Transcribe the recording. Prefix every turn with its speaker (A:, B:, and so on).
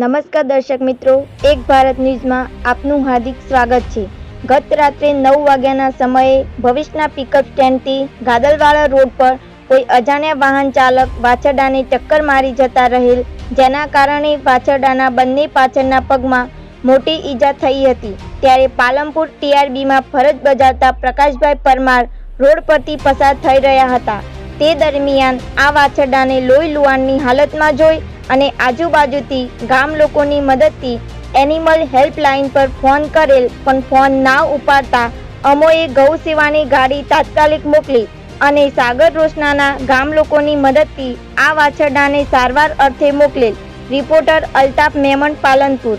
A: નમસ્કાર દર્શક મિત્રો, એક ભારત ન્યૂઝમાં આપનું હાર્દિક સ્વાગત છે. ગત રાત્રે નવ વાગ્યાના સમયે ભવિષ્યના પિકઅપ સ્ટેન્ડથી ગાદલવાળા રોડ પર કોઈ અજાણ્યા વાહન ચાલક વાછરડાને ટક્કર મારી જતા રહેલ, જેના કારણે વાછરડાના બંને પાછળના પગમાં મોટી ઈજા થઈ હતી. ત્યારે પાલનપુર ટીઆરબીમાં ફરજ બજાવતા પ્રકાશભાઈ પરમાર રોડ પરથી પસાર થઈ રહ્યા હતા. તે દરમિયાન આ વાછરડાને લોહી લુહાણની હાલતમાં જોઈ અને આજુબાજુથી ગામ લોકોની મદદથી એનિમલ હેલ્પલાઇન પર ફોન કરેલ, પણ ફોન ના ઉપાડતા અમોએ ગૌ સેવાની ગાડી તાત્કાલિક મોકલી અને સાગર રોશનાના ગામ લોકોની મદદથી આ વાછરડાને સારવાર અર્થે મોકલેલ. રિપોર્ટર અલ્તાફ મેમણ પાલનપુર.